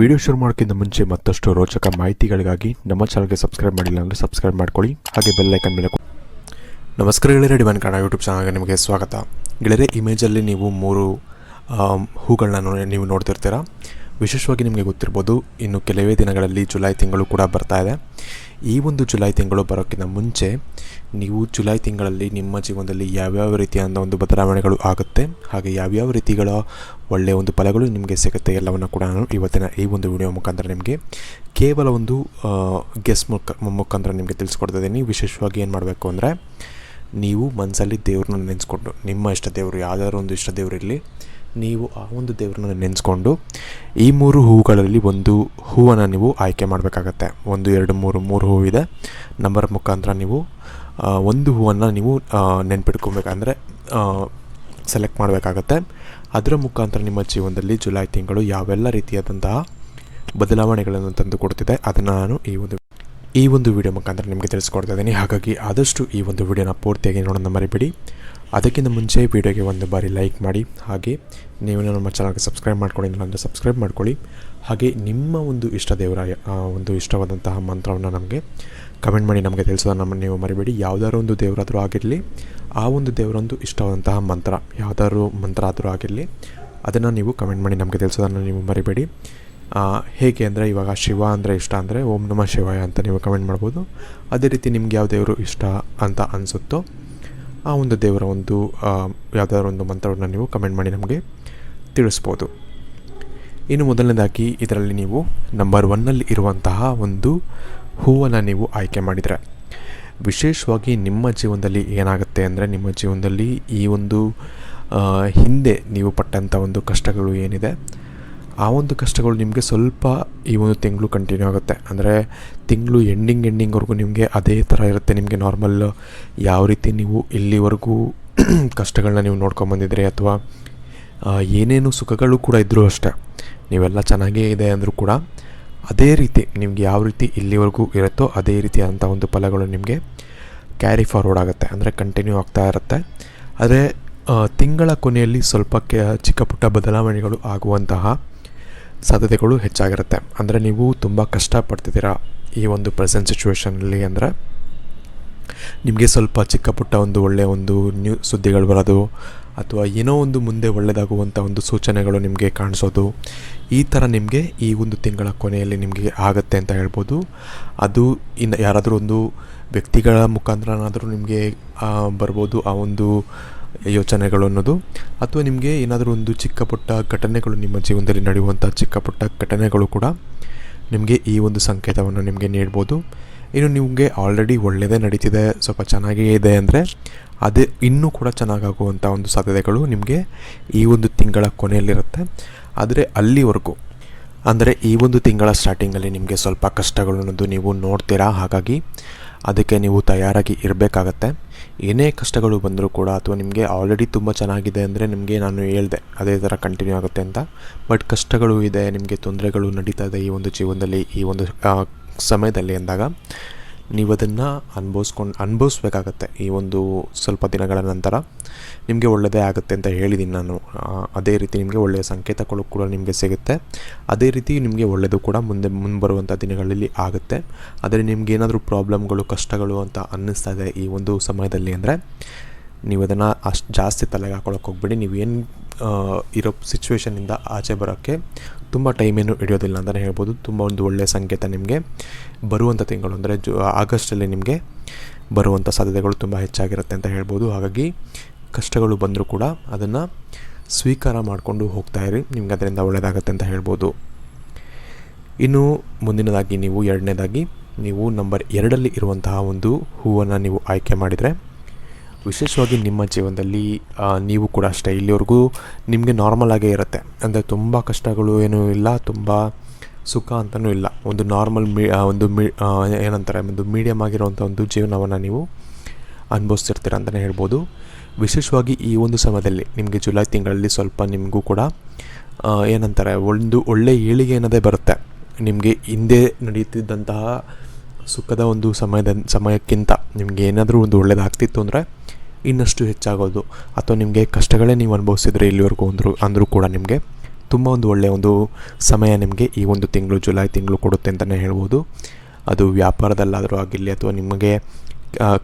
Video ಶುರು ಮಾಡೋಕ್ಕಿಂತ ಮುಂಚೆ ಮತ್ತಷ್ಟು ರೋಚಕ ಮಾಹಿತಿಗಳಿಗಾಗಿ ನಮ್ಮ ಚಾನಲ್ಗೆ ಸಬ್ಸ್ಕ್ರೈಬ್ ಮಾಡಿಲ್ಲ ಅಂದರೆ ಸಬ್ಸ್ಕ್ರೈಬ್ ಮಾಡ್ಕೊಳ್ಳಿ. ಹಾಗೆ ಬೆಲ್ಲೈಕನ್ ಮೇಲೆ ನಮಸ್ಕಾರ ಗೆಳೆಯರೆ, ಡಿವನ್ ಕನ್ನಡ ಯೂಟ್ಯೂಬ್ ಚಾನಲ್ಗೆ ನಿಮಗೆ ಸ್ವಾಗತ. ಗೆಳೆಯರೆ, ಇಮೇಜಲ್ಲಿ ನೀವು ಮೂರು ಹೂಗಳನ್ನ ನೀವು ನೋಡ್ತಿರ್ತೀರ. ವಿಶೇಷವಾಗಿ ನಿಮಗೆ ಗೊತ್ತಿರ್ಬೋದು, ಇನ್ನು ಕೆಲವೇ ದಿನಗಳಲ್ಲಿ ಜುಲೈ ತಿಂಗಳು ಕೂಡ ಬರ್ತಾ ಇದೆ. ಈ ಒಂದು ಜುಲೈ ತಿಂಗಳು ಬರೋಕ್ಕಿಂತ ಮುಂಚೆ ನೀವು ಜುಲೈ ತಿಂಗಳಲ್ಲಿ ನಿಮ್ಮ ಜೀವನದಲ್ಲಿ ಯಾವ್ಯಾವ ರೀತಿಯಾದ ಒಂದು ಬದಲಾವಣೆಗಳು ಆಗುತ್ತೆ, ಹಾಗೆ ಯಾವ್ಯಾವ ರೀತಿಗಳ ಒಳ್ಳೆಯ ಒಂದು ಫಲಗಳು ನಿಮಗೆ ಸಿಗುತ್ತೆ, ಎಲ್ಲವನ್ನು ಕೂಡ ನಾನು ಇವತ್ತಿನ ಈ ಒಂದು ವಿಡಿಯೋ ಮುಖಾಂತರ ನಿಮಗೆ ಕೇವಲ ಒಂದು ಗೆಸ್ ಮುಖ, ಮುಖಾಂತರ ನಿಮಗೆ ತಿಳಿಸ್ಕೊಡ್ತಿದ್ದೀನಿ ವಿಶೇಷವಾಗಿ ಏನು ಮಾಡಬೇಕು ಅಂದರೆ, ನೀವು ಮನಸ್ಸಲ್ಲಿ ದೇವ್ರನ್ನ ನೆನೆಸ್ಕೊಂಡು, ನಿಮ್ಮ ಇಷ್ಟ ದೇವರು, ಯಾವ್ದಾದ್ರು ಒಂದು ಇಷ್ಟ ದೇವರು ಇರಲಿ ನೀವು ಆ ಒಂದು ದೇವರನ್ನು ನೆನೆಸ್ಕೊಂಡು ಈ ಮೂರು ಹೂಗಳಲ್ಲಿ ಒಂದು ಹೂವನ್ನು ನೀವು ಆಯ್ಕೆ ಮಾಡಬೇಕಾಗತ್ತೆ. ಒಂದು, ಎರಡು, ಮೂರು ಮೂರು ಹೂವಿದೆ. ನಂಬರ್ ಮುಖಾಂತರ ನೀವು ಒಂದು ಹೂವನ್ನು ನೀವು ನೆನ್ಪಿಟ್ಕೊಬೇಕಂದ್ರೆ ಸೆಲೆಕ್ಟ್ ಮಾಡಬೇಕಾಗತ್ತೆ. ಅದರ ಮುಖಾಂತರ ನಿಮ್ಮ ಜೀವನದಲ್ಲಿ ಜುಲೈ ತಿಂಗಳು ಯಾವೆಲ್ಲ ರೀತಿಯಾದಂತಹ ಬದಲಾವಣೆಗಳನ್ನು ತಂದು ಕೊಡ್ತಿದೆ, ಅದನ್ನು ನಾನು ಈ ಒಂದು ಈ ಒಂದು ವಿಡಿಯೋ ಮುಖಾಂತರ ನಿಮಗೆ ತಿಳಿಸ್ಕೊಡ್ತಾ ಇದ್ದೀನಿ. ಹಾಗಾಗಿ ಆದಷ್ಟು ಈ ಒಂದು ವಿಡಿಯೋನ ಪೂರ್ತಿಯಾಗಿ ನೋಡೋಣ ಮರಿಬೇಡಿ. ಅದಕ್ಕಿಂತ ಮುಂಚೆ ವಿಡಿಯೋಗೆ ಒಂದು ಬಾರಿ ಲೈಕ್ ಮಾಡಿ. ಹಾಗೆ ನೀವು ನಮ್ಮ ಚಾನಲ್ಗೆ ಸಬ್ಸ್ಕ್ರೈಬ್ ಮಾಡ್ಕೊಂಡಿಲ್ಲ ಅಂದರೆ ಸಬ್ಸ್ಕ್ರೈಬ್ ಮಾಡ್ಕೊಳ್ಳಿ. ಹಾಗೆ ನಿಮ್ಮ ಒಂದು ಇಷ್ಟ ದೇವರ ಒಂದು ಇಷ್ಟವಾದಂತಹ ಮಂತ್ರವನ್ನು ನಮಗೆ ಕಮೆಂಟ್ ಮಾಡಿ ನಮಗೆ ತಿಳಿಸೋದನ್ನು ನಮ್ಮ, ನೀವು ಮರಿಬೇಡಿ. ಯಾವುದಾದ್ರು ಒಂದು ದೇವರಾದರೂ ಆಗಿರಲಿ, ಆ ಒಂದು ದೇವರೊಂದು ಇಷ್ಟವಾದಂತಹ ಮಂತ್ರ, ಯಾವುದಾದ್ರು ಮಂತ್ರ ಆದರೂ ಆಗಿರಲಿ, ಅದನ್ನು ನೀವು ಕಮೆಂಟ್ ಮಾಡಿ ನಮಗೆ ತಿಳಿಸೋದನ್ನು ನೀವು ಮರಿಬೇಡಿ. ಹೇಗೆ ಅಂದರೆ ಇವಾಗ ಶಿವ ಅಂದರೆ ಇಷ್ಟ ಅಂದರೆ ಓಂ ನಮಃ ಶಿವಾಯ ಅಂತ ನೀವು ಕಮೆಂಟ್ ಮಾಡ್ಬೋದು. ಅದೇ ರೀತಿ ನಿಮ್ಗೆ ಯಾವ ದೇವರು ಇಷ್ಟ ಅಂತ ಅನಿಸುತ್ತೋ ಆ ಒಂದು ದೇವರ ಒಂದು ಯಾವುದಾದ್ರು ಒಂದು ಮಂತ್ರವನ್ನು ನೀವು ಕಮೆಂಟ್ ಮಾಡಿ ನಮಗೆ ತಿಳಿಸ್ಬೋದು. ಇನ್ನು ಮೊದಲನೇದಾಗಿ ಇದರಲ್ಲಿ ನೀವು ನಂಬರ್ ಒನ್ನಲ್ಲಿ ಇರುವಂತಹ ಒಂದು ಹೂವನ್ನು ನೀವು ಆಯ್ಕೆ ಮಾಡಿದರೆ, ವಿಶೇಷವಾಗಿ ನಿಮ್ಮ ಜೀವನದಲ್ಲಿ ಏನಾಗುತ್ತೆ ಅಂದರೆ ನಿಮ್ಮ ಜೀವನದಲ್ಲಿ ಈ ಒಂದು ಹಿಂದೆ ನೀವು ಪಟ್ಟಂಥ ಒಂದು ಕಷ್ಟಗಳು ಏನಿದೆ ಆ ಒಂದು ಕಷ್ಟಗಳು ನಿಮಗೆ ಸ್ವಲ್ಪ ಈ ಒಂದು ತಿಂಗಳು ಕಂಟಿನ್ಯೂ ಆಗುತ್ತೆ. ಅಂದರೆ ತಿಂಗಳು ಎಂಡಿಂಗ್ ಎಂಡಿಂಗ್ವರೆಗೂ ನಿಮಗೆ ಅದೇ ಥರ ಇರುತ್ತೆ. ನಿಮಗೆ ನಾರ್ಮಲ್ ಯಾವ ರೀತಿ ನೀವು ಇಲ್ಲಿವರೆಗೂ ಕಷ್ಟಗಳನ್ನ ನೀವು ನೋಡ್ಕೊಂಬಂದಿದ್ರೆ ಅಥವಾ ಏನೇನು ಸುಖಗಳು ಕೂಡ ಇದ್ದರೂ ಅಷ್ಟೇ, ನೀವೆಲ್ಲ ಚೆನ್ನಾಗೇ ಇದೆ ಅಂದರೂ ಕೂಡ ಅದೇ ರೀತಿ ನಿಮ್ಗೆ ಯಾವ ರೀತಿ ಇಲ್ಲಿವರೆಗೂ ಇರುತ್ತೋ ಅದೇ ರೀತಿಯಾದಂಥ ಒಂದು ಫಲಗಳು ನಿಮಗೆ ಕ್ಯಾರಿ ಫಾರ್ವರ್ಡ್ ಆಗುತ್ತೆ. ಅಂದರೆ ಕಂಟಿನ್ಯೂ ಆಗ್ತಾ ಇರುತ್ತೆ. ಆದರೆ ತಿಂಗಳ ಕೊನೆಯಲ್ಲಿ ಸ್ವಲ್ಪ ಕೆ, ಚಿಕ್ಕ ಪುಟ್ಟ ಬದಲಾವಣೆಗಳು ಆಗುವಂತಹ ಸಾಧ್ಯತೆಗಳು ಹೆಚ್ಚಾಗಿರುತ್ತೆ. ಅಂದರೆ ನೀವು ತುಂಬ ಕಷ್ಟಪಡ್ತಿದ್ದೀರಾ ಈ ಒಂದು ಪ್ರೆಸೆಂಟ್ ಸಿಚುವೇಷನಲ್ಲಿ ಅಂದರೆ? ನಿಮಗೆ ಸ್ವಲ್ಪ ಚಿಕ್ಕ ಪುಟ್ಟ ಒಂದು ಒಳ್ಳೆಯ ಒಂದು ನ್ಯೂ ಸುದ್ದಿಗಳು ಬರೋದು, ಅಥವಾ ಏನೋ ಒಂದು ಮುಂದೆ ಒಳ್ಳೆಯದಾಗುವಂಥ ಒಂದು ಸೂಚನೆಗಳು ನಿಮಗೆ ಕಾಣಿಸೋದು, ಈ ಥರ ನಿಮಗೆ ಈ ಒಂದು ತಿಂಗಳ ಕೊನೆಯಲ್ಲಿ ನಿಮಗೆ ಆಗುತ್ತೆ ಅಂತ ಹೇಳ್ಬೋದು. ಅದು ಇನ್ನು ಯಾರಾದರೂ ಒಂದು ವ್ಯಕ್ತಿಗಳ ಮುಖಾಂತರನಾದರೂ ನಿಮಗೆ ಬರ್ಬೋದು ಆ ಒಂದು ಯೋಚನೆಗಳು ಅನ್ನೋದು, ಅಥವಾ ನಿಮಗೆ ಏನಾದರೂ ಒಂದು ಚಿಕ್ಕ ಪುಟ್ಟ ಘಟನೆಗಳು ನಿಮ್ಮ ಜೀವನದಲ್ಲಿ ನಡೆಯುವಂಥ ಚಿಕ್ಕ ಪುಟ್ಟ ಘಟನೆಗಳು ಕೂಡ ನಿಮಗೆ ಈ ಒಂದು ಸಂಕೇತವನ್ನು ನಿಮಗೆ ನೀಡ್ಬೋದು. ಇನ್ನು ನಿಮಗೆ ಆಲ್ರೆಡಿ ಒಳ್ಳೆಯದೇ ನಡೀತಿದೆ, ಸ್ವಲ್ಪ ಚೆನ್ನಾಗೇ ಇದೆ ಅಂದರೆ ಅದೇ ಇನ್ನೂ ಕೂಡ ಚೆನ್ನಾಗಾಗುವಂಥ ಒಂದು ಸಾಧ್ಯತೆಗಳು ನಿಮಗೆ ಈ ಒಂದು ತಿಂಗಳ ಕೊನೆಯಲ್ಲಿರುತ್ತೆ. ಆದರೆ ಅಲ್ಲಿವರೆಗೂ, ಅಂದರೆ ಈ ಒಂದು ತಿಂಗಳ ಸ್ಟಾರ್ಟಿಂಗಲ್ಲಿ ನಿಮಗೆ ಸ್ವಲ್ಪ ಕಷ್ಟಗಳು ಅನ್ನೋದು ನೀವು ನೋಡ್ತೀರಾ? ಹಾಗಾಗಿ ಅದಕ್ಕೆ ನೀವು ತಯಾರಾಗಿ ಇರಬೇಕಾಗತ್ತೆ. ಏನೇ ಕಷ್ಟಗಳು ಬಂದರೂ ಕೂಡ ಅಥವಾ ನಿಮಗೆ ಆಲ್ರೆಡಿ ತುಂಬ ಚೆನ್ನಾಗಿದೆ ಅಂದರೆ ನಿಮಗೆ ನಾನು ಹೇಳ್ದೆ, ಅದೇ ಥರ ಕಂಟಿನ್ಯೂ ಆಗುತ್ತೆ ಅಂತ. ಬಟ್ ಕಷ್ಟಗಳು ಇದೆ, ನಿಮಗೆ ತೊಂದರೆಗಳು ನಡೀತಾ ಇದೆ ಈ ಒಂದು ಜೀವನದಲ್ಲಿ, ಈ ಒಂದು ಸಮಯದಲ್ಲಿ ಅಂದಾಗ. ನೀವು ಅದನ್ನು ಅನುಭವಿಸ್ಕೊಂಡು, ಅನುಭವಿಸ್ಬೇಕಾಗತ್ತೆ ಈ ಒಂದು ಸ್ವಲ್ಪ ದಿನಗಳ ನಂತರ. ನಿಮಗೆ ಒಳ್ಳೆಯದೇ ಆಗುತ್ತೆ ಅಂತ ಹೇಳಿದ್ದೀನಿ ನಾನು. ಅದೇ ರೀತಿ ನಿಮಗೆ ಒಳ್ಳೆಯ ಸಂಕೇತಗಳು ಕೂಡ ನಿಮಗೆ ಸಿಗುತ್ತೆ. ಅದೇ ರೀತಿ ನಿಮಗೆ ಒಳ್ಳೆಯದು ಕೂಡ ಮುಂದೆ, ಮುಂಬರುವಂಥ ದಿನಗಳಲ್ಲಿ ಆಗುತ್ತೆ. ಆದರೆ ನಿಮ್ಗೆ ಏನಾದರೂ ಪ್ರಾಬ್ಲಮ್ಗಳು, ಕಷ್ಟಗಳು ಅಂತ ಅನ್ನಿಸ್ತಾ ಇದೆ ಈ ಒಂದು ಸಮಯದಲ್ಲಿ ಅಂದರೆ ನೀವು ಅದನ್ನು ಅಷ್ಟು ಜಾಸ್ತಿ ತಲೆಗೆ ಹಾಕೊಳಕ್ಕೆ ಹೋಗ್ಬೇಡಿ. ಏನು ಇರೋ ಸಿಚುವೇಶನಿಂದ ಆಚೆ ಬರೋಕ್ಕೆ ತುಂಬ ಟೈಮೇನು ಹಿಡಿಯೋದಿಲ್ಲ ಅಂತಲೇ ಹೇಳ್ಬೋದು. ತುಂಬ ಒಂದು ಒಳ್ಳೆಯ ಸಂಕೇತ ನಿಮಗೆ. ಬರುವಂಥ ತಿಂಗಳು ಅಂದರೆ ಜು ಆಗಸ್ಟಲ್ಲಿ ನಿಮಗೆ ಬರುವಂಥ ಸಾಧ್ಯತೆಗಳು ತುಂಬ ಹೆಚ್ಚಾಗಿರುತ್ತೆ ಅಂತ ಹೇಳ್ಬೋದು. ಹಾಗಾಗಿ ಕಷ್ಟಗಳು ಬಂದರೂ ಕೂಡ ಅದನ್ನು ಸ್ವೀಕಾರ ಮಾಡಿಕೊಂಡು ಹೋಗ್ತಾ ಇರಿ. ನಿಮ್ಗೆ ಅದರಿಂದ ಒಳ್ಳೆಯದಾಗತ್ತೆ ಅಂತ ಹೇಳ್ಬೋದು. ಇನ್ನು ಮುಂದಿನದಾಗಿ ನೀವು ಎರಡನೇದಾಗಿ ನೀವು ನಂಬರ್ ಎರಡಲ್ಲಿ ಇರುವಂತಹ ಒಂದು ಹೂವನ್ನು ನೀವು ಆಯ್ಕೆ ಮಾಡಿದರೆ ವಿಶೇಷವಾಗಿ ನಿಮ್ಮ ಜೀವನದಲ್ಲಿ ನೀವು ಕೂಡ ಅಷ್ಟೇ, ಇಲ್ಲಿವರೆಗೂ ನಿಮಗೆ ನಾರ್ಮಲ್ ಆಗೇ ಇರುತ್ತೆ. ಅಂದರೆ ತುಂಬ ಕಷ್ಟಗಳು ಏನೂ ಇಲ್ಲ, ತುಂಬ ಸುಖ ಅಂತಲೂ ಇಲ್ಲ. ಒಂದು ನಾರ್ಮಲ್ ಮೀ ಒಂದು ಮೀ ಏನಂತಾರೆ, ಒಂದು ಮೀಡಿಯಮ್ ಆಗಿರುವಂಥ ಒಂದು ಜೀವನವನ್ನು ನೀವು ಅನುಭವಿಸ್ತಿರ್ತೀರ ಅಂತಲೇ ಹೇಳ್ಬೋದು. ವಿಶೇಷವಾಗಿ ಈ ಒಂದು ಸಮಯದಲ್ಲಿ, ನಿಮಗೆ ಜುಲೈ ತಿಂಗಳಲ್ಲಿ ಸ್ವಲ್ಪ ನಿಮಗೂ ಕೂಡ ಏನಂತಾರೆ, ಒಂದು ಒಳ್ಳೆಯ ಏಳಿಗೆ ಅನ್ನೋದೇ ಬರುತ್ತೆ. ನಿಮಗೆ ಹಿಂದೆ ನಡೆಯುತ್ತಿದ್ದಂತಹ ಸುಖದ ಒಂದು ಸಮಯದ, ಸಮಯಕ್ಕಿಂತ ನಿಮಗೆ ಏನಾದರೂ ಒಂದು ಒಳ್ಳೆಯದಾಗ್ತಿತ್ತು ಅಂದರೆ ಇನ್ನಷ್ಟು ಹೆಚ್ಚಾಗೋದು ಅಥವಾ ನಿಮಗೆ ಕಷ್ಟಗಳೇ ನೀವು ಅನುಭವಿಸಿದ್ರೆ ಇಲ್ಲಿವರೆಗೂ ಅಂದರು, ಅಂದರೂ ಕೂಡ ನಿಮಗೆ ತುಂಬ ಒಂದು ಒಳ್ಳೆಯ ಒಂದು ಸಮಯ ನಿಮಗೆ ಈ ಒಂದು ತಿಂಗಳು, ಜುಲೈ ತಿಂಗಳು ಕೊಡುತ್ತೆ ಅಂತಲೇ ಹೇಳ್ಬೋದು. ಅದು ವ್ಯಾಪಾರದಲ್ಲಾದರೂ ಆಗಿರಲಿ ಅಥವಾ ನಿಮಗೆ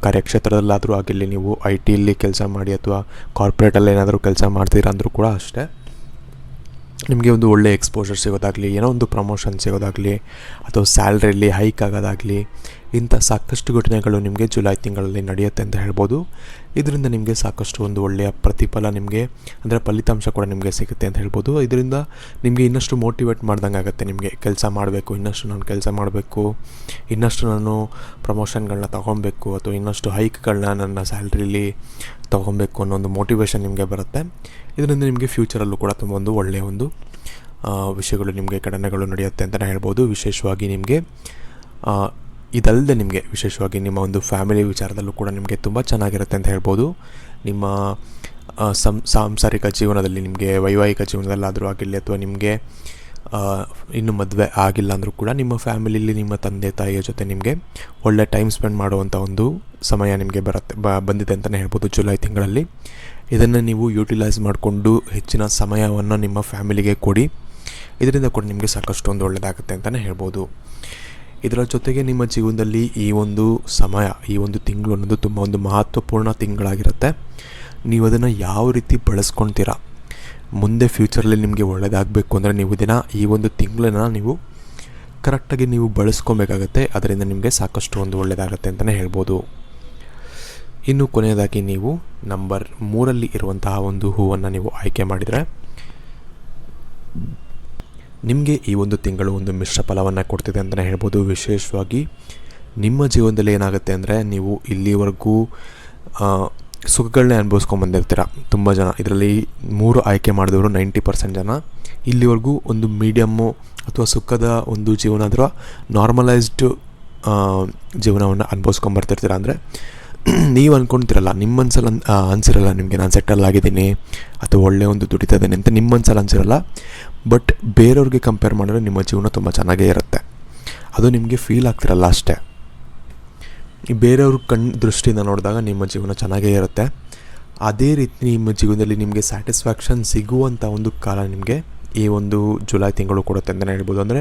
ಕಾರ್ಯಕ್ಷೇತ್ರದಲ್ಲಾದರೂ ಆಗಿರಲಿ ನೀವು ಐ ಟಿಯಲ್ಲಿ ಕೆಲಸ ಮಾಡಿ ಅಥವಾ ಕಾರ್ಪೊರೇಟಲ್ಲಿ ಏನಾದರೂ ಕೆಲಸ ಮಾಡ್ತೀರಾ ಅಂದರೂ ಕೂಡ ಅಷ್ಟೇ. ನಿಮಗೆ ಒಂದು ಒಳ್ಳೆ ಎಕ್ಸ್ಪೋಜರ್ ಸಿಗೋದಾಗಲಿ, ಏನೋ ಒಂದು ಪ್ರಮೋಷನ್ ಸಿಗೋದಾಗಲಿ, ಅಥವಾ ಸ್ಯಾಲ್ರಿಯಲ್ಲಿ ಹೈಕ್ ಆಗೋದಾಗಲಿ, ಇಂಥ ಸಾಕಷ್ಟು ಘಟನೆಗಳು ನಿಮಗೆ ಜುಲೈ ತಿಂಗಳಲ್ಲಿ ನಡೆಯುತ್ತೆ ಅಂತ ಹೇಳ್ಬೋದು. ಇದರಿಂದ ನಿಮಗೆ ಸಾಕಷ್ಟು ಒಂದು ಒಳ್ಳೆಯ ಪ್ರತಿಫಲ ನಿಮಗೆ, ಅಂದರೆ ಫಲಿತಾಂಶ ಕೂಡ ನಿಮಗೆ ಸಿಗುತ್ತೆ ಅಂತ ಹೇಳ್ಬೋದು. ಇದರಿಂದ ನಿಮಗೆ ಇನ್ನಷ್ಟು ಮೋಟಿವೇಟ್ ಮಾಡ್ದಂಗೆ ಆಗುತ್ತೆ ನಿಮಗೆ. ಕೆಲಸ ಮಾಡಬೇಕು, ಇನ್ನಷ್ಟು ನಾನು ಕೆಲಸ ಮಾಡಬೇಕು, ಇನ್ನಷ್ಟು ನಾನು ಪ್ರಮೋಷನ್ಗಳನ್ನ ತೊಗೊಬೇಕು ಅಥವಾ ಇನ್ನಷ್ಟು ಹೈಕ್ಗಳನ್ನ ನನ್ನ ಸ್ಯಾಲ್ರಿಲಿ ತೊಗೊಬೇಕು ಅನ್ನೋ ಒಂದು ಮೋಟಿವೇಶನ್ ನಿಮಗೆ ಬರುತ್ತೆ. ಇದರಿಂದ ನಿಮಗೆ ಫ್ಯೂಚರಲ್ಲೂ ಕೂಡ ತುಂಬ ಒಂದು ಒಳ್ಳೆಯ ಒಂದು ವಿಷಯಗಳು ನಿಮಗೆ ಘಟನೆಗಳು ನಡೆಯುತ್ತೆ ಅಂತಲೇ ಹೇಳ್ಬೋದು. ವಿಶೇಷವಾಗಿ ನಿಮಗೆ ಇದಲ್ಲದೆ ನಿಮಗೆ ವಿಶೇಷವಾಗಿ ನಿಮ್ಮ ಒಂದು ಫ್ಯಾಮಿಲಿ ವಿಚಾರದಲ್ಲೂ ಕೂಡ ನಿಮಗೆ ತುಂಬ ಚೆನ್ನಾಗಿರುತ್ತೆ ಅಂತ ಹೇಳ್ಬೋದು. ನಿಮ್ಮ ಸಂ, ಸಾಂಸಾರಿಕ ಜೀವನದಲ್ಲಿ ನಿಮಗೆ ವೈವಾಹಿಕ ಜೀವನದಲ್ಲಾದರೂ ಆಗಿರಲಿ ಅಥವಾ ನಿಮಗೆ ಇನ್ನು ಮದುವೆ ಆಗಿಲ್ಲ ಅಂದರೂ ಕೂಡ ನಿಮ್ಮ ಫ್ಯಾಮಿಲಿಲಿ, ನಿಮ್ಮ ತಂದೆ, ತಾಯಿಯ ಜೊತೆ ನಿಮಗೆ ಒಳ್ಳೆ ಟೈಮ್ ಸ್ಪೆಂಡ್ ಮಾಡುವಂಥ ಒಂದು ಸಮಯ ನಿಮಗೆ ಬರುತ್ತೆ ಬಂದಿದೆ ಅಂತಲೇ ಹೇಳ್ಬೋದು ಜುಲೈ ತಿಂಗಳಲ್ಲಿ. ಇದನ್ನು ನೀವು ಯೂಟಿಲೈಸ್ ಮಾಡಿಕೊಂಡು ಹೆಚ್ಚಿನ ಸಮಯವನ್ನು ನಿಮ್ಮ ಫ್ಯಾಮಿಲಿಗೆ ಕೊಡಿ. ಇದರಿಂದ ಕೂಡ ನಿಮಗೆ ಸಾಕಷ್ಟು ಒಂದು ಒಳ್ಳೆಯದಾಗುತ್ತೆ ಅಂತಲೇ ಹೇಳ್ಬೋದು. ಇದರ ಜೊತೆಗೆ ನಿಮ್ಮ ಜೀವನದಲ್ಲಿ ಈ ಒಂದು ಸಮಯ, ಈ ಒಂದು ತಿಂಗಳು ಅನ್ನೋದು ತುಂಬ ಒಂದು ಮಹತ್ವಪೂರ್ಣ ತಿಂಗಳಾಗಿರುತ್ತೆ. ನೀವು ಅದನ್ನು ಯಾವ ರೀತಿ ಬಳಸ್ಕೊಳ್ತೀರಾ ಮುಂದೆ ಫ್ಯೂಚರಲ್ಲಿ ನಿಮಗೆ ಒಳ್ಳೆಯದಾಗಬೇಕು ಅಂದರೆ ನೀವು ದಿನ ಈ ಒಂದು ತಿಂಗಳನ್ನ ನೀವು ಕರೆಕ್ಟಾಗಿ ನೀವು ಬಳಸ್ಕೊಬೇಕಾಗತ್ತೆ. ಅದರಿಂದ ನಿಮಗೆ ಸಾಕಷ್ಟು ಒಂದು ಒಳ್ಳೆಯದಾಗತ್ತೆ ಅಂತಲೇ ಹೇಳ್ಬೋದು. ಇನ್ನು ಕೊನೆಯದಾಗಿ ನೀವು ನಂಬರ್ ಮೂರಲ್ಲಿ ಇರುವಂತಹ ಒಂದು ಹೂವನ್ನು ನೀವು ಆಯ್ಕೆ ಮಾಡಿದರೆ, ನಿಮಗೆ ಈ ಒಂದು ತಿಂಗಳು ಒಂದು ಮಿಶ್ರ ಫಲವನ್ನು ಕೊಡ್ತಿದೆ ಅಂತಲೇ ಹೇಳ್ಬೋದು. ವಿಶೇಷವಾಗಿ ನಿಮ್ಮ ಜೀವನದಲ್ಲಿ ಏನಾಗುತ್ತೆ ಅಂದರೆ ನೀವು ಇಲ್ಲಿವರೆಗೂ ಸುಖಗಳನ್ನೇ ಅನುಭವಿಸ್ಕೊಂಡು ಬಂದಿರ್ತೀರ ತುಂಬ ಜನ. ಇದರಲ್ಲಿ ಮೂರು ಆಯ್ಕೆ ಮಾಡಿದವರು ನೈಂಟಿ ಪರ್ಸೆಂಟ್ ಜನ. ಇಲ್ಲಿವರೆಗೂ ಒಂದು ಮೀಡಿಯಮ್ಮು ಅಥವಾ ಸುಖದ ಒಂದು ಜೀವನ ಅಥವಾ ನಾರ್ಮಲೈಸ್ಡ್ ಜೀವನವನ್ನು ಅನುಭವಿಸ್ಕೊಂಬರ್ತಿರ್ತೀರ ಅಂದರೆ ನೀವು ಅಂದ್ಕೊಳ್ತಿರಲ್ಲ ನಿಮ್ಮನ್ಸಲ್ಲಿ ಅನ್- ಅನ್ಸಿರಲ್ಲ ನಿಮಗೆ ನಾನು ಸೆಟಲ್ ಆಗಿದ್ದೀನಿ ಅಥವಾ ಒಳ್ಳೆಯ ಒಂದು ದುಡಿತಾ ಇದ್ದೀನಿ ಅಂತ ನಿಮ್ಮನ್ಸಲ್ಲಿ ಅನಿಸಿರಲ್ಲ. ಬಟ್ ಬೇರೆಯವ್ರಿಗೆ ಕಂಪೇರ್ ಮಾಡಿದ್ರೆ ನಿಮ್ಮ ಜೀವನ ತುಂಬ ಚೆನ್ನಾಗೇ ಇರುತ್ತೆ. ಅದು ನಿಮಗೆ ಫೀಲ್ ಆಗ್ತಿರಲ್ಲ ಅಷ್ಟೇ. ಬೇರೆಯವ್ರ ಕಣ್ಣು ದೃಷ್ಟಿಯಿಂದ ನೋಡಿದಾಗ ನಿಮ್ಮ ಜೀವನ ಚೆನ್ನಾಗೇ ಇರುತ್ತೆ. ಅದೇ ರೀತಿ ನಿಮ್ಮ ಜೀವನದಲ್ಲಿ ನಿಮಗೆ ಸ್ಯಾಟಿಸ್ಫ್ಯಾಕ್ಷನ್ ಸಿಗುವಂಥ ಒಂದು ಕಾಲ ನಿಮಗೆ ಈ ಒಂದು ಜುಲೈ ತಿಂಗಳು ಕೊಡುತ್ತೆ ಅಂತಲೇ ಹೇಳ್ಬೋದು. ಅಂದರೆ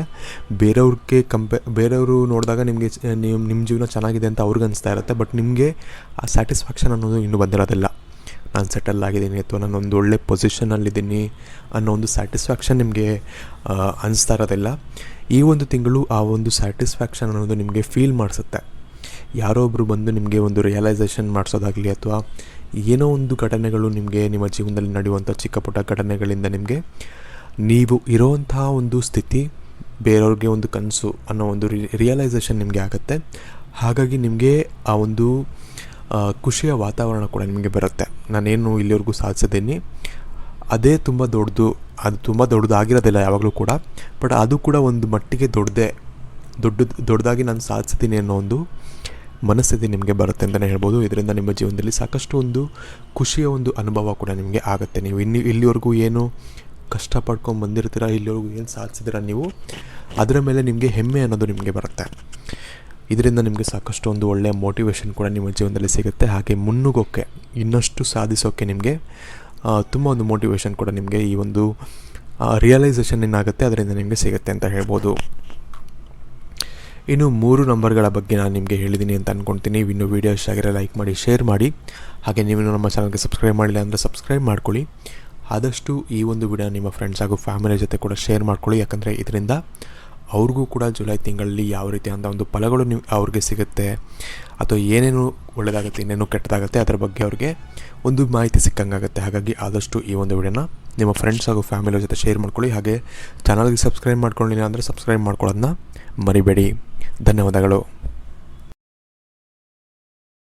ಬೇರೆಯವ್ರಿಗೆ ಕಂಪೇ, ಬೇರೆಯವರು ನೋಡಿದಾಗ ನಿಮಗೆ ನೀವು ನಿಮ್ಮ ಜೀವನ ಚೆನ್ನಾಗಿದೆ ಅಂತ ಅವ್ರಿಗೆ ಅನಿಸ್ತಾ ಇರುತ್ತೆ. ಬಟ್ ನಿಮಗೆ ಆ ಸ್ಯಾಟಿಸ್ಫ್ಯಾಕ್ಷನ್ ಅನ್ನೋದು ಇನ್ನೂ ಬಂದಿರೋದಿಲ್ಲ. ನಾನು ಸೆಟಲ್ ಆಗಿದ್ದೀನಿ ಅಥವಾ ನಾನು ಒಂದು ಒಳ್ಳೆ ಪೊಸಿಷನಲ್ಲಿದ್ದೀನಿ ಅನ್ನೋ ಒಂದು ಸ್ಯಾಟಿಸ್ಫ್ಯಾಕ್ಷನ್ ನಿಮಗೆ ಅನಿಸ್ತಾ ಇರೋದಿಲ್ಲ. ಈ ಒಂದು ತಿಂಗಳು ಆ ಒಂದು ಸ್ಯಾಟಿಸ್ಫ್ಯಾಕ್ಷನ್ ಅನ್ನೋದು ನಿಮಗೆ ಫೀಲ್ ಮಾಡಿಸುತ್ತೆ. ಯಾರೋ ಒಬ್ಬರು ಬಂದು ನಿಮಗೆ ಒಂದು ರಿಯಲೈಸೇಷನ್ ಮಾಡಿಸೋದಾಗಲಿ ಅಥವಾ ಏನೋ ಒಂದು ಘಟನೆಗಳು ನಿಮಗೆ ನಿಮ್ಮ ಜೀವನದಲ್ಲಿ ನಡೆಯುವಂಥ ಚಿಕ್ಕ ಪುಟ್ಟ ಘಟನೆಗಳಿಂದ ನಿಮಗೆ ನೀವು ಇರೋವಂತಹ ಒಂದು ಸ್ಥಿತಿ, ಬೇರೆಯವ್ರಿಗೆ ಒಂದು ಕನಸು ಅನ್ನೋ ಒಂದು ರಿಯಲೈಸೇಷನ್ ನಿಮಗೆ ಆಗುತ್ತೆ. ಹಾಗಾಗಿ ನಿಮಗೆ ಆ ಒಂದು ಖುಷಿಯ ವಾತಾವರಣ ಕೂಡ ನಿಮಗೆ ಬರುತ್ತೆ. ನಾನೇನು ಇಲ್ಲಿವರೆಗೂ ಸಾಧಿಸಿದ್ದೀನಿ. ಅದೇ ತುಂಬ ದೊಡ್ಡದು, ಅದು ತುಂಬ ದೊಡ್ಡದಾಗಿರೋದಿಲ್ಲ ಯಾವಾಗಲೂ ಕೂಡ. ಬಟ್ ಅದು ಕೂಡ ಒಂದು ಮಟ್ಟಿಗೆ ದೊಡ್ಡದೇ ದೊಡ್ಡ ದೊಡ್ಡದಾಗಿ ನಾನು ಸಾಧಿಸ್ತೀನಿ ಅನ್ನೋ ಒಂದು ಮನಸ್ಥಿತಿ ನಿಮಗೆ ಬರುತ್ತೆ ಅಂತಲೇ ಹೇಳ್ಬೋದು. ಇದರಿಂದ ನಿಮ್ಮ ಜೀವನದಲ್ಲಿ ಸಾಕಷ್ಟು ಒಂದು ಖುಷಿಯ ಒಂದು ಅನುಭವ ಕೂಡ ನಿಮಗೆ ಆಗುತ್ತೆ. ನೀವು ಇನ್ನು ಇಲ್ಲಿವರೆಗೂ ಏನು ಕಷ್ಟ ಪಡ್ಕೊಂಡು ಬಂದಿರ್ತೀರ, ಇಲ್ಲಿವರೆಗೂ ಏನು ಸಾಧಿಸಿದ್ದೀರ ನೀವು, ಅದರ ಮೇಲೆ ನಿಮಗೆ ಹೆಮ್ಮೆ ಅನ್ನೋದು ನಿಮಗೆ ಬರುತ್ತೆ. ಇದರಿಂದ ನಿಮಗೆ ಸಾಕಷ್ಟು ಒಂದು ಒಳ್ಳೆಯ ಮೋಟಿವೇಶನ್ ಕೂಡ ನಿಮ್ಮ ಜೀವನದಲ್ಲಿ ಸಿಗುತ್ತೆ. ಹಾಗೆ ಮುನ್ನುಗ್ಗೋಕ್ಕೆ ಇನ್ನಷ್ಟು ಸಾಧಿಸೋಕ್ಕೆ ನಿಮಗೆ ತುಂಬ ಒಂದು ಮೋಟಿವೇಶನ್ ಕೂಡ ನಿಮಗೆ ಈ ಒಂದು ರಿಯಲೈಸೇಷನ್ ಏನಾಗುತ್ತೆ, ಅದರಿಂದ ನಿಮಗೆ ಸಿಗುತ್ತೆ ಅಂತ ಹೇಳ್ಬೋದು. ಇನ್ನು ಮೂರು ನಂಬರ್ಗಳ ಬಗ್ಗೆ ನಾನು ನಿಮಗೆ ಹೇಳಿದ್ದೀನಿ ಅಂತ ಅಂದ್ಕೊಳ್ತೀನಿ ಇನ್ನು ವೀಡಿಯೋ ಇಷ್ಟ ಲೈಕ್ ಮಾಡಿ ಶೇರ್ ಮಾಡಿ. ಹಾಗೆ ನೀವು ನಮ್ಮ ಚಾನಲ್ಗೆ ಸಬ್ಸ್ಕ್ರೈಬ್ ಮಾಡಿಲ್ಲ ಅಂದರೆ ಸಬ್ಸ್ಕ್ರೈಬ್ ಮಾಡ್ಕೊಳ್ಳಿ. ಆದಷ್ಟು ಈ ಒಂದು ವಿಡಿಯೋ ನಿಮ್ಮ ಫ್ರೆಂಡ್ಸ್ ಹಾಗೂ ಫ್ಯಾಮಿಲಿ ಜೊತೆ ಕೂಡ ಶೇರ್ ಮಾಡ್ಕೊಳ್ಳಿ. ಯಾಕಂದರೆ ಇದರಿಂದ ಅವ್ರಿಗೂ ಕೂಡ ಜುಲೈ ತಿಂಗಳಲ್ಲಿ ಯಾವ ರೀತಿ ಅಂತ ಒಂದು ಫಲಗಳು ನೀವು ಅವ್ರಿಗೆ ಸಿಗುತ್ತೆ. ಅಥವಾ ಏನೇನು ಒಳ್ಳೆಯದಾಗುತ್ತೆ ಏನೇನು ಕೆಟ್ಟದಾಗುತ್ತೆ, ಅದರ ಬಗ್ಗೆ ಅವ್ರಿಗೆ ಒಂದು ಮಾಹಿತಿ ಸಿಕ್ಕಂಗಾಗುತ್ತೆ. ಹಾಗಾಗಿ ಆದಷ್ಟು ಈ ಒಂದು ವಿಡಿಯೋನ ನಿಮ್ಮ ಫ್ರೆಂಡ್ಸ್ ಹಾಗೂ ಫ್ಯಾಮಿಲಿ ಜೊತೆ ಶೇರ್ ಮಾಡ್ಕೊಳ್ಳಿ. ಹಾಗೆ ಚಾನಲ್ಗೆ ಸಬ್ಸ್ಕ್ರೈಬ್ ಮಾಡ್ಕೊಳ್ಳಿಲ್ಲ ಅಂದರೆ ಸಬ್ಸ್ಕ್ರೈಬ್ ಮಾಡ್ಕೊಳ್ಳೋದನ್ನ ಮರಿಬೇಡಿ. ಧನ್ಯವಾದಗಳು.